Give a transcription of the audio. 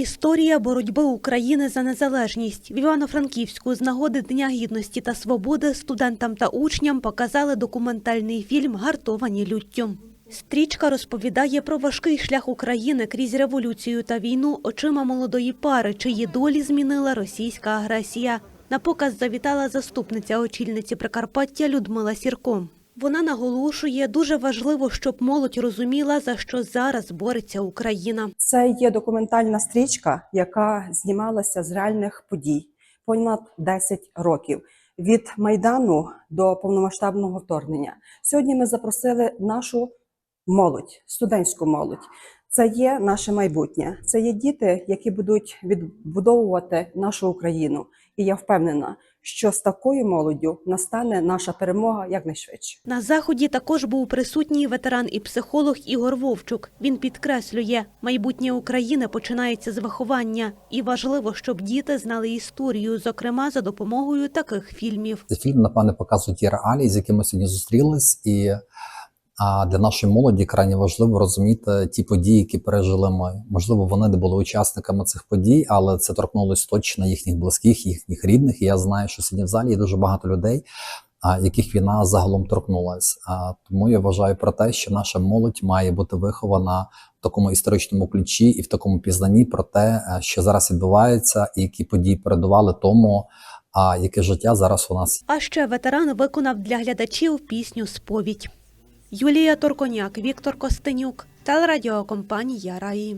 Історія боротьби України за незалежність в Івано-Франківську з нагоди Дня гідності та свободи студентам та учням показали документальний фільм Гартовані люттю. Стрічка розповідає про важкий шлях України крізь революцію та війну очима молодої пари, чиї долі змінила російська агресія. На показ завітала заступниця очільниці Прикарпаття Людмила Сірко. Вона наголошує, дуже важливо, щоб молодь розуміла, за що зараз бореться Україна. Це є документальна стрічка, яка знімалася з реальних подій понад 10 років від майдану до повномасштабного вторгнення. Сьогодні ми запросили нашу молодь, студентську молодь. Це є наше майбутнє. Це є діти, які будуть відбудовувати нашу Україну. І я впевнена, що з такою молоддю настане наша перемога якнайшвидше. На заході також був присутній ветеран і психолог Ігор Вовчук. Він підкреслює, майбутнє України починається з виховання, і важливо, щоб діти знали історію, зокрема за допомогою таких фільмів. Цей фільм, напевне, показує ті реалії, з якими сьогодні зустрілись, і а, для нашої молоді крайне важливо розуміти ті події, які пережили ми. Можливо, вони не були учасниками цих подій, але це торкнулося точно їхніх близьких, їхніх рідних. І я знаю, що сьогодні в залі є дуже багато людей, яких війна загалом торкнулась. А, тому я вважаю про те, що наша молодь має бути вихована в такому історичному ключі і в такому пізнанні про те, е, що зараз відбувається, і які події передували тому, а яке життя зараз у нас А ще ветеран виконав для глядачів пісню Сповідь. Юлія Торконяк, Віктор Костенюк, телерадіокомпанія Раї.